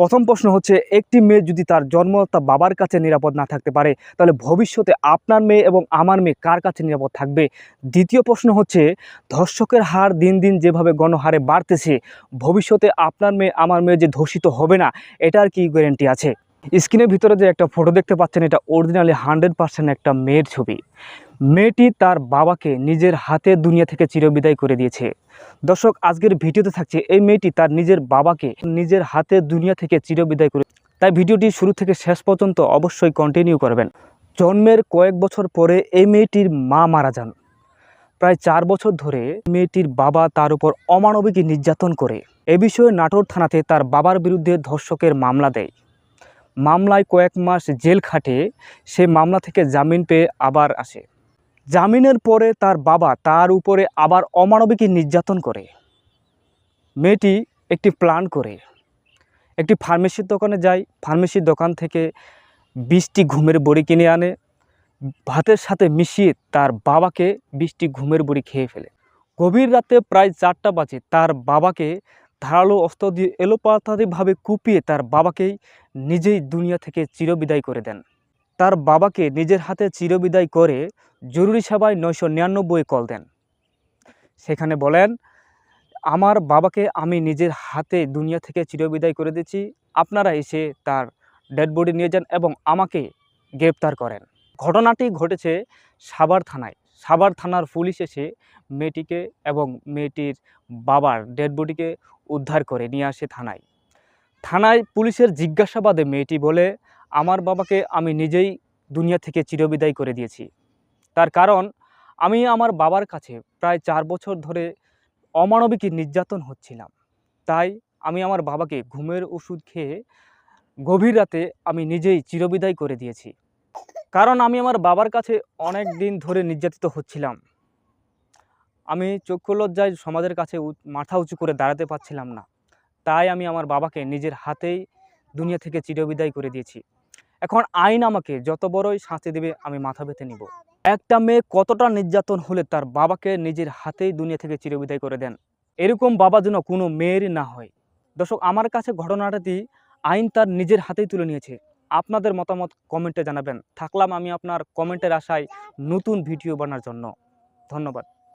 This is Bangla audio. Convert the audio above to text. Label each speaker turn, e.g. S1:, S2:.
S1: প্রথম প্রশ্ন হচ্ছে, একটি মেয়ে যদি তার জন্ম তার বাবার কাছে নিরাপদ না থাকতে পারে, তাহলে ভবিষ্যতে আপনার মেয়ে এবং আমার মেয়ে কার কাছে নিরাপদ থাকবে? দ্বিতীয় প্রশ্ন হচ্ছে, ধর্ষকের হার দিন দিন যেভাবে গণহারে বাড়তেছে, ভবিষ্যতে আপনার মেয়ে, আমার মেয়ে যে ধর্ষিত হবে না, এটার কি গ্যারেন্টি আছে? স্ক্রিনের ভিতরে যে একটা ফটো দেখতে পাচ্ছেন, এটা অরিজিনালি হান্ড্রেড পার্সেন্ট একটা মেয়ের ছবি। মেয়েটি তার বাবাকে নিজের হাতে দুনিয়া থেকে চিরবিদায় করে দিয়েছে। দর্শক, আজকের ভিডিওতে থাকছে এই মেয়েটি তার নিজের বাবাকে নিজের হাতে দুনিয়া থেকে চিরবিদায় করে তাই ভিডিওটি শুরু থেকে শেষ পর্যন্ত অবশ্যই কন্টিনিউ করবেন। জন্মের কয়েক বছর পরে এই মেয়েটির মা মারা যান। প্রায় চার বছর ধরে মেয়েটির বাবা তার উপর অমানবিক নির্যাতন করে। এ বিষয়ে নাটোর থানাতে তার বাবার বিরুদ্ধে ধর্ষকের মামলা দেয়। মামলায় কয়েক মাস জেল খাটে, সে মামলা থেকে জামিন পেয়ে আবার আসে। জামিনের পরে তার বাবা তার উপরে আবার অমানবিক নির্যাতন করে। মেয়েটি একটি প্ল্যান করে। একটি ফার্মেসির দোকানে যায়, ফার্মেসির দোকান থেকে বিশটি ঘুমের বড়ি কিনে আনে। ভাতের সাথে মিশিয়ে তার বাবাকে বিশটি ঘুমের বড়ি খেয়ে ফেলে। গভীর রাতে প্রায় চারটা বাজে তার বাবাকে ধারালো অস্ত্র দিয়ে এলোপাতারিভাবে কুপিয়ে তার বাবাকেই নিজেই দুনিয়া থেকে চিরবিদায় করে দেন। তার বাবাকে নিজের হাতে চিরবিদায় করে জরুরি সেবায় নয়শো নিরানব্বই কল দেন। সেখানে বলেন, আমার বাবাকে আমি নিজের হাতে দুনিয়া থেকে চিরবিদায় করে দিচ্ছি আপনারা এসে তার ডেড বডি নিয়ে যান এবং আমাকে গ্রেপ্তার করেন। ঘটনাটি ঘটেছে সাবার থানায়। সাবার থানার পুলিশ এসে মেয়েটিকে এবং মেয়েটির বাবার ডেড বডিকে উদ্ধার করে নিয়ে আসে থানায়। থানায় পুলিশের জিজ্ঞাসাবাদে মেয়েটি বলে আমার বাবাকে আমি নিজেই দুনিয়া থেকে চিরবিদায় করে দিয়েছি। তার কারণ, আমি আমার বাবার কাছে প্রায় চার বছর ধরে অমানবিক নির্যাতন হচ্ছিলাম। তাই আমি আমার বাবাকে ঘুমের ওষুধ খেয়ে গভীর রাতে আমি নিজেই চিরবিদায় করে দিয়েছি। কারণ, আমি আমার বাবার কাছে অনেক দিন ধরে নির্যাতিত হচ্ছিলাম। আমি চক্ষু লজ্জায় সমাজের কাছে মাথা উঁচু করে দাঁড়াতে পারছিলাম না। তাই আমি আমার বাবাকে নিজের হাতেই দুনিয়া থেকে চিরবিদায় করে দিয়েছি। এখন আইন আমাকে যত বড়ই শাস্তি দেবে, আমি মাথা পেতে নিব। একটা মেয়ে কতটা নির্যাতন হলে তার বাবাকে নিজের হাতেই দুনিয়া থেকে চিরবিদায় করে দেন? এরকম বাবা যেন কোনো মেয়েরই না হয়। দর্শক, আমার কাছে ঘটনাটি আইন তার নিজের হাতেই তুলে নিয়েছে। আপনাদের মতামত কমেন্টে জানাবেন। থাকলাম আমি আপনার কমেন্টের আশায় নতুন ভিডিও বানার জন্য। ধন্যবাদ।